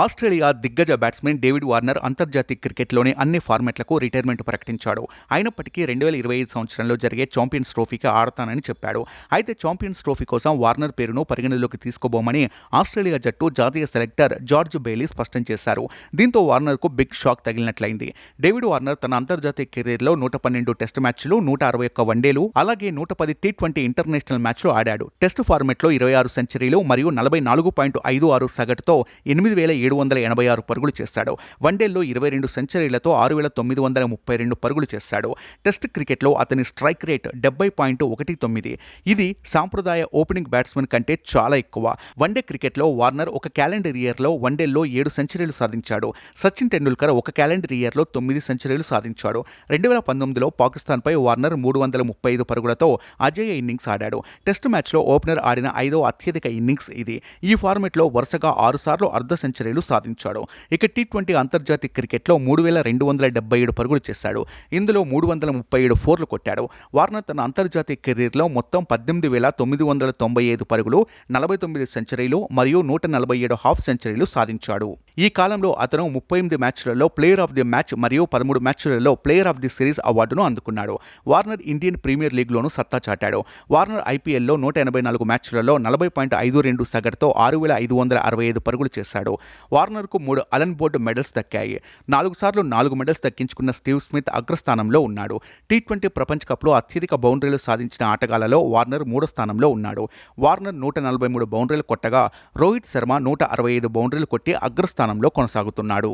Australia దిగ్గజ batsmen David Warner అంతర్జాతీయ క్రికెట్లోని అన్ని ఫార్మాట్లకు రిటైర్మెంట్ ప్రకటించాడు. అయినప్పటికీ రెండు వేల ఇరవై ఐదు సంవత్సరంలో జరిగే ఛాంపియన్స్ ట్రోఫీకి ఆడతానని చెప్పాడు. అయితే ఛాంపియన్స్ ట్రోఫీ కోసం వార్నర్ పేరును పరిగణలోకి తీసుకోబోమని ఆస్ట్రేలియా జట్టు జాతీయ సెలెక్టర్ జార్జ్ బెయిలీ స్పష్టం చేశారు. దీంతో వార్నర్కు బిగ్ షాక్ తగిలినట్లయింది. డేవిడ్ వార్నర్ తన అంతర్జాతీయ కెరీర్లో నూట పన్నెండు టెస్ట్ మ్యాచ్లు నూట అరవై ఒక్క వన్డేలు అలాగే నూట పది టీ ట్వంటీ ఇంటర్నేషనల్ మ్యాచ్లు ఆడాడు. టెస్ట్ ఫార్మాట్లో ఇరవై ఆరు సెంచరీలు మరియు నలభై నాలుగు పాయింట్ ఐదు ఆరు సగటుతో ఎనిమిది వేల ఏడు వందల ఎనభై ఆరు పరుగులు చేశాడు. వన్డేల్లో ఇరవై రెండు సెంచరీలతో ఆరు వేల తొమ్మిది వందల ముప్పై రెండు పరుగులు చేశాడు. టెస్ట్ క్రికెట్లో అతని స్ట్రైక్ రేట్ డెబ్బై పాయింట్ ఒకటి తొమ్మిది. ఇది సాంప్రదాయ ఓపెనింగ్ బ్యాట్స్మెన్ కంటే చాలా ఎక్కువ. వన్డే క్రికెట్లో వార్నర్ ఒక క్యాలెండర్ ఇయర్లో వన్డేల్లో ఏడు సెంచరీలు సాధించాడు. సచిన్ టెండూల్కర్ ఒక క్యాలెండర్ ఇయర్లో తొమ్మిది సెంచరీలు సాధించాడు. రెండు వేల పంతొమ్మిదిలో పాకిస్తాన్పై వార్నర్ మూడు వందల ముప్పై ఐదు పరుగులతో అజేయ ఇన్నింగ్స్ ఆడాడు. టెస్ట్ మ్యాచ్లో ఓపెనర్ ఆడిన ఐదో అత్యధిక ఇన్నింగ్స్ ఇది. ఈ ఫార్మెట్లో వరుసగా ఆరుసార్లు అర్ధ సెంచరీ సెంచరీలు సాధించాడు. ఇక టీ ట్వంటీ అంతర్జాతీయ క్రికెట్లో మూడు వేల రెండు వందల డెబ్బై ఏడు పరుగులు చేశాడు. ఇందులో మూడు వందల ముప్పై ఏడు ఫోర్లు కొట్టాడు. వార్నర్ తన అంతర్జాతీయ కెరీర్లో మొత్తం పద్దెనిమిది వేల తొమ్మిది వందల తొంభై ఐదు పరుగులు నలభై తొమ్మిది సెంచరీలు మరియు నూట నలభై ఏడు హాఫ్ సెంచరీలు సాధించాడు. ఈ కాలంలో అతను ముప్పై ఎనిమిది మ్యాచ్లలో ప్లేయర్ ఆఫ్ ది మ్యాచ్ మరియు పదమూడు మ్యాచ్లలో ప్లేయర్ ఆఫ్ ది సిరీస్ అవార్డును అందుకున్నాడు. వార్నర్ ఇండియన్ ప్రీమియర్ లీగ్లోనూ సత్తా చాటాడు. వార్నర్ ఐపీఎల్లో నూట ఎనభై నాలుగు మ్యాచ్లలో నలభై పాయింట్ ఐదు రెండు సగటుతో ఆరు వేల ఐదు వందల అరవై ఐదు పరుగులు చేశాడు. వార్నర్కు మూడు అలన్ బోర్డు మెడల్స్ దక్కాయి. నాలుగు సార్లు నాలుగు మెడల్స్ దక్కించుకున్న స్టీవ్ స్మిత్ అగ్రస్థానంలో ఉన్నాడు. టీ ట్వంటీ ప్రపంచ కప్లో అత్యధిక బౌండరీలు సాధించిన ఆటగాళ్ళలో వార్నర్ మూడో స్థానంలో ఉన్నాడు. వార్నర్ నూట నలభై మూడు బౌండరీలు కొట్టగా రోహిత్ శర్మ నూట అరవై ఐదు బౌండరీలు కొట్టి స్థానంలో కొనసాగుతున్నాడు.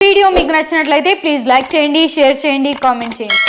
వీడియో మీకు నచ్చినట్లయితే ప్లీజ్ లైక్ చేయండి షేర్ చేయండి కామెంట్ చేయండి.